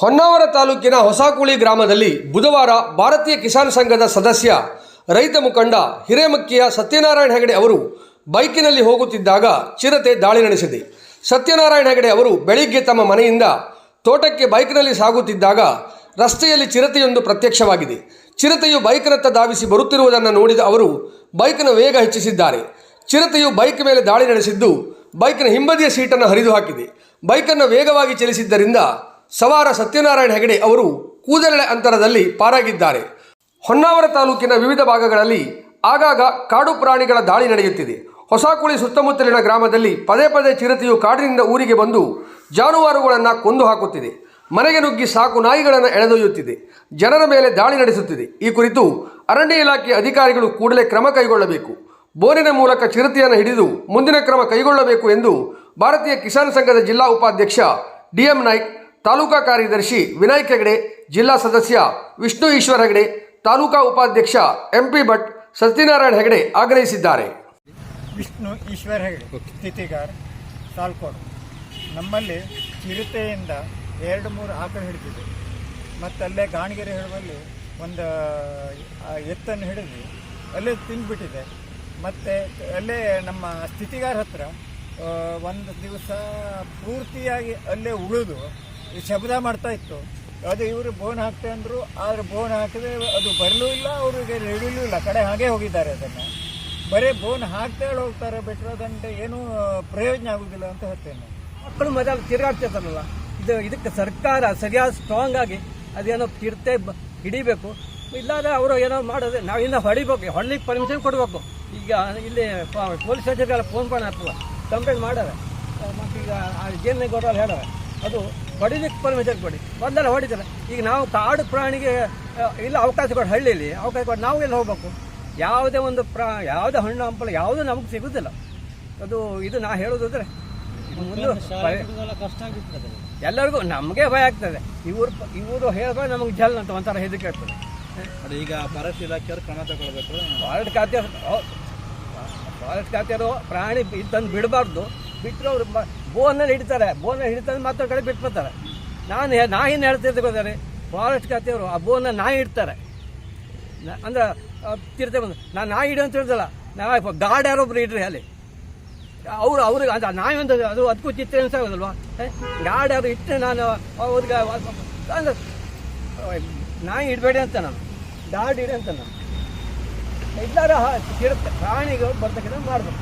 ಹೊನ್ನಾವರ ತಾಲೂಕಿನ ಹೊಸಕುಳಿ ಗ್ರಾಮದಲ್ಲಿ ಬುಧವಾರ ಭಾರತೀಯ ಕಿಸಾನ್ ಸಂಘದ ಸದಸ್ಯ, ರೈತ ಮುಖಂಡ ಹಿರೇಮಕ್ಕಿಯ ಸತ್ಯನಾರಾಯಣ ಹೆಗಡೆ ಅವರು ಬೈಕಿನಲ್ಲಿ ಹೋಗುತ್ತಿದ್ದಾಗ ಚಿರತೆ ದಾಳಿ ನಡೆಸಿದೆ. ಸತ್ಯನಾರಾಯಣ ಹೆಗಡೆ ಅವರು ಬೆಳಿಗ್ಗೆ ತಮ್ಮ ಮನೆಯಿಂದ ತೋಟಕ್ಕೆ ಬೈಕ್ನಲ್ಲಿ ಸಾಗುತ್ತಿದ್ದಾಗ ರಸ್ತೆಯಲ್ಲಿ ಚಿರತೆಯೊಂದು ಪ್ರತ್ಯಕ್ಷವಾಗಿದೆ. ಚಿರತೆಯು ಬೈಕ್ನತ್ತ ಧಾವಿಸಿ ಬರುತ್ತಿರುವುದನ್ನು ನೋಡಿದ ಅವರು ಬೈಕ್ನ ವೇಗ ಹೆಚ್ಚಿಸಿದ್ದಾರೆ. ಚಿರತೆಯು ಬೈಕ್ ಮೇಲೆ ದಾಳಿ ನಡೆಸಿದ್ದು ಬೈಕ್ನ ಹಿಂಬದಿಯ ಸೀಟನ್ನು ಹರಿದು ಹಾಕಿದೆ ಬೈಕನ್ನು ವೇಗವಾಗಿ ಚಲಿಸಿದ್ದರಿಂದ ಸವಾರ ಸತ್ಯನಾರಾಯಣ ಹೆಗಡೆ ಅವರು ಕೂದಲೆಳೆ ಅಂತರದಲ್ಲಿ ಪಾರಾಗಿದ್ದಾರೆ. ಹೊನ್ನಾವರ ತಾಲೂಕಿನ ವಿವಿಧ ಭಾಗಗಳಲ್ಲಿ ಆಗಾಗ ಕಾಡು ಪ್ರಾಣಿಗಳ ದಾಳಿ ನಡೆಯುತ್ತಿದೆ. ಹೊಸಕುಳಿ ಸುತ್ತಮುತ್ತಲಿನ ಗ್ರಾಮದಲ್ಲಿ ಪದೇ ಪದೇ ಚಿರತೆಯು ಕಾಡಿನಿಂದ ಊರಿಗೆ ಬಂದು ಜಾನುವಾರುಗಳನ್ನು ಕೊಂದು ಹಾಕುತ್ತಿದೆ. ಮನೆಗೆ ನುಗ್ಗಿ ಸಾಕು ನಾಯಿಗಳನ್ನು ಎಳೆದೊಯ್ಯುತ್ತಿದೆ. ಜನರ ಮೇಲೆ ದಾಳಿ ನಡೆಸುತ್ತಿದೆ. ಈ ಕುರಿತು ಅರಣ್ಯ ಇಲಾಖೆಯ ಅಧಿಕಾರಿಗಳು ಕೂಡಲೇ ಕ್ರಮ ಕೈಗೊಳ್ಳಬೇಕು. ಬೋರಿನ ಮೂಲಕ ಚಿರತೆಯನ್ನು ಹಿಡಿದು ಮುಂದಿನ ಕ್ರಮ ಕೈಗೊಳ್ಳಬೇಕು ಎಂದು ಭಾರತೀಯ ಕಿಸಾನ್ ಸಂಘದ ಜಿಲ್ಲಾ ಉಪಾಧ್ಯಕ್ಷ ಡಿಎಂ ನಾಯ್ಕ್ ತಾಲೂಕಾ ಕಾರ್ಯದರ್ಶಿ ವಿನಾಯಕ್ ಹೆಗಡೆ, ಜಿಲ್ಲಾ ಸದಸ್ಯ ವಿಷ್ಣು ಈಶ್ವರ್ ಹೆಗಡೆ, ತಾಲೂಕಾ ಉಪಾಧ್ಯಕ್ಷ ಎಂಪಿ ಭಟ್, ಸತ್ಯನಾರಾಯಣ ಹೆಗಡೆ ಆಗ್ರಹಿಸಿದ್ದಾರೆ. ವಿಷ್ಣು ಈಶ್ವರ ಹೆಗಡೆ ಸ್ಥಿತಿಗಾರ್ ಸಾಲ್ಕೋಡು. ನಮ್ಮಲ್ಲಿ ಚಿರತೆಯಿಂದ ಎರಡು ಮೂರು ಆಕಳು ಹಿಡಿದಿದೆ. ಮತ್ತು ಅಲ್ಲೇ ಗಾಣಿಗೆರೆ ಹೇಳುವಲ್ಲಿ ಒಂದು ಎತ್ತನ್ನು ಹಿಡಿದು ಅಲ್ಲೇ ತಿಂದುಬಿಟ್ಟಿದೆ. ಮತ್ತು ಅಲ್ಲೇ ನಮ್ಮ ಸ್ಥಿತಿಗಾರ ಹತ್ರ ಒಂದು ದಿವಸ ಪೂರ್ತಿಯಾಗಿ ಅಲ್ಲೇ ಉಳಿದು ಶಬ್ದ ಮಾಡ್ತಾ ಇತ್ತು. ಅದು ಇವರು ಬೋನ್ ಹಾಕ್ತೆ ಅಂದರು, ಆದರೆ ಬೋನ್ ಹಾಕಿದ್ರೆ ಅದು ಬರಲೂ ಇಲ್ಲ, ಅವರಿಗೆ ಹಿಡಿಲೂ ಇಲ್ಲ. ಕಡೆ ಹಾಗೆ ಹೋಗಿದ್ದಾರೆ ಅದನ್ನು. ಬರೀ ಬೋನ್ ಹಾಕ್ತೇಳಿ ಹೋಗ್ತಾರೆ ಬಿಟ್ಟರೆ ಅದಂತೆ ಏನೂ ಪ್ರಯೋಜನ ಆಗೋದಿಲ್ಲ ಅಂತ ಹೇಳ್ತೇನೆ. ಮಕ್ಕಳು ಮೊದಲು ತಿರುಗಾಡ್ತಿರ್ತಾರಲ್ಲ, ಇದು ಇದಕ್ಕೆ ಸರ್ಕಾರ ಸರಿಯಾದ ಸ್ಟ್ರಾಂಗ್ ಆಗಿ ಅದೇನೋ ತಿರ್ತೆ ಹಿಡಿಬೇಕು. ಇಲ್ಲಾಂದ್ರೆ ಅವರು ಏನೋ ಮಾಡೋದು, ನಾವು ಇನ್ನೂ ಹೊಡಿಬೇಕು ಹೊಡ್ಲಿಕ್ಕೆ ಪರ್ಮಿಷನ್ ಕೊಡಬೇಕು. ಈಗ ಇಲ್ಲಿ ಪೊಲೀಸ್ ಸ್ಟೇಷನ್ಗೆಲ್ಲ ಫೋನ್ ಮಾಡಿ ಹಾಕ್ತಲ್ಲ ಕಂಪ್ಲೇಂಟ್ ಮಾಡಾರೆ ಮತ್ತು ಈಗ ಜೇನ ಹೇಳ ಅದು ಹೊಡಿಲಿಕ್ಕೆ ಪರ್ಮಿಷನ್ ಕೊಡಿ ಮೊದಲೆಲ್ಲ ಹೊಡಿತಾರೆ ಈಗ ನಾವು ಕಾಡು ಪ್ರಾಣಿಗೆ ಇಲ್ಲ ಅವಕಾಶ ಕೊಡಿ ಹಳ್ಳಿಯಲ್ಲಿ ಅವಕಾಶ ಕೊಡಿ ನಾವು ಎಲ್ಲಿ ಹೋಗ್ಬೇಕು? ಯಾವುದೇ ಒಂದು ಪ್ರಾ ಯಾವುದೇ ಹಣ್ಣು ಹಂಪಲ ಯಾವುದೂ ನಮಗೆ ಸಿಗುದಿಲ್ಲ. ಅದು ಇದು ನಾ ಹೇಳೋದಾದ್ರೆ ಮುಂದೆ ಎಲ್ಲರಿಗೂ ನಮಗೆ ಭಯ ಆಗ್ತದೆ. ಇವರು ಇವರು ಹೇಳಿದ್ರೆ ನಮಗೆ ಜಲ್ ಅಂತ ಒಂಥರ ಹೆದರಿಕೆ ಆಗ್ತದೆ ಅದು ಈಗ ಫಾರೆಸ್ಟ್ ಇಲಾಖೆಯವರು ಕ್ರಮ ತಗೊಳ್ಬೇಕು. ಫಾರೆಸ್ಟ್ ಖಾತೆ ಫಾರೆಸ್ಟ್ ಖಾತೆಯವರು ಪ್ರಾಣಿ ಇದ್ದಂದು ತಂದು ಬಿಡಬಾರ್ದು. ಬಿಟ್ಟರೆ ಅವರು ಬೋನಲ್ಲಿ ಹಿಡಿತಾರೆ. ಬೋನಲ್ಲಿ ಹಿಡಿತಾರೆ ಮತ್ತೊಂದು ಕಡೆ ಬಿಟ್ಬಿಡ್ತಾರೆ ನಾನು ಹೇ- ನಾ ಏನು ಹೇಳ್ತಿದ್ದೆ ಗೊತ್ತಾರೆ ಫಾರೆಸ್ಟ್ ಖಾತೆಯವರು ಆ ಬೋನ ನಾಯಿ ಇಡ್ತಾರೆ ಅಂದ್ರೆ ತಿರ್ತೆ ಬಂದು, ನಾನು ನಾಯಿ ಇಡು ಅಂತ ಹೇಳಿದಲ್ಲ ನಾ ಗಾರ್ಡ್ ಯಾರೊಬ್ರು ಇಡ್ರಿ ಅಲ್ಲಿ. ಅವರು ಅವ್ರಿಗೆ ಅದು ನಾಯಿ ಒಂದು ಅದು ಅದಕ್ಕೂ ಚಿತ್ರ ಅನ್ಸಾಗೋದಲ್ವಾ ಗಾರ್ಡ್ ಯಾರು ಇಟ್ಟರೆ ನಾನು ಅವ್ರಿಗೆ ಅಂದ್ರೆ ನಾಯಿ ಇಡಬೇಡಿ ಅಂತ ನಾನು. ಗಾರ್ಡ್ ಇಡಿ ಅಂತ ನಾನು. ಇಲ್ಲಾರ ತಿರುತ್ತ ಪ್ರಾಣಿಗಳು ಬರ್ತಕ್ಕಂಥ ಮಾಡ್ಬೇಕು.